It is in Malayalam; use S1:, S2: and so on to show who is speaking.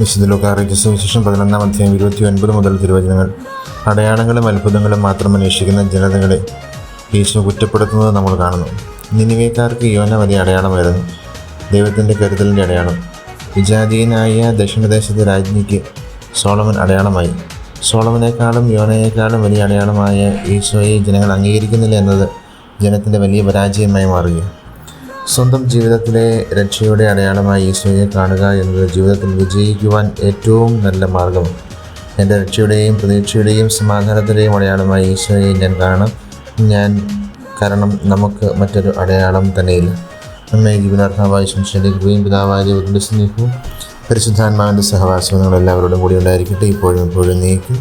S1: വിശുദ്ധ ലോകാറിയിച്ച സുവിശേഷം പതിനൊന്നാം അധ്യായം ഇരുപത്തി ഒൻപത് മുതൽ തിരുവചനങ്ങൾ. അടയാളങ്ങളും അത്ഭുതങ്ങളും മാത്രം അന്വേഷിക്കുന്ന ജനതകളെ യേശു കുറ്റപ്പെടുത്തുന്നത് നമ്മൾ കാണുന്നു. നിനിവേക്കാർക്ക് യോന വലിയ അടയാളമായിരുന്നു. ദൈവത്തിന്റെ കരുതലിന്റെ അടയാളം. വിജാതീയനായ ദക്ഷിണദേശത്തെ രാജ്ഞിക്ക് സോളമൻ അടയാളമായി. സോളമനേക്കാളും യോനയേക്കാളും വലിയ അടയാളമായ ഈശോയെ ജനങ്ങൾ അംഗീകരിക്കുന്നില്ല എന്നത് ജനത്തിന്റെ വലിയ പരാജയമായി മാറുക സ്വന്തം ജീവിതത്തിലെ രക്ഷയുടെ അടയാളമായി ഈശോയെ കാണുക എന്നത് ജീവിതത്തിൽ വിജയിക്കുവാൻ ഏറ്റവും നല്ല മാർഗമാണ് എന്റെ രക്ഷയുടെയും പ്രതീക്ഷയുടെയും സമാധാനത്തിന്റെയും അടയാളമായി ഈശോയെ ഞാൻ കാണണം. ഞാൻ കാരണം നമുക്ക് മറ്റൊരു അടയാളം തന്നെയില്ല. നമ്മെ ജീവനാർത്ഥമായ ശംശലിക്കുകയും പിതാവായ ദൈവത്തിന്റെ സ്നേഹവും പരിശുദ്ധാത്മാവിന്റെ സഹവാസവും നിങ്ങൾ എല്ലാവരോടും കൂടി ഉണ്ടായിരിക്കട്ടെ. ഇപ്പോഴും എപ്പോഴും നീക്കും.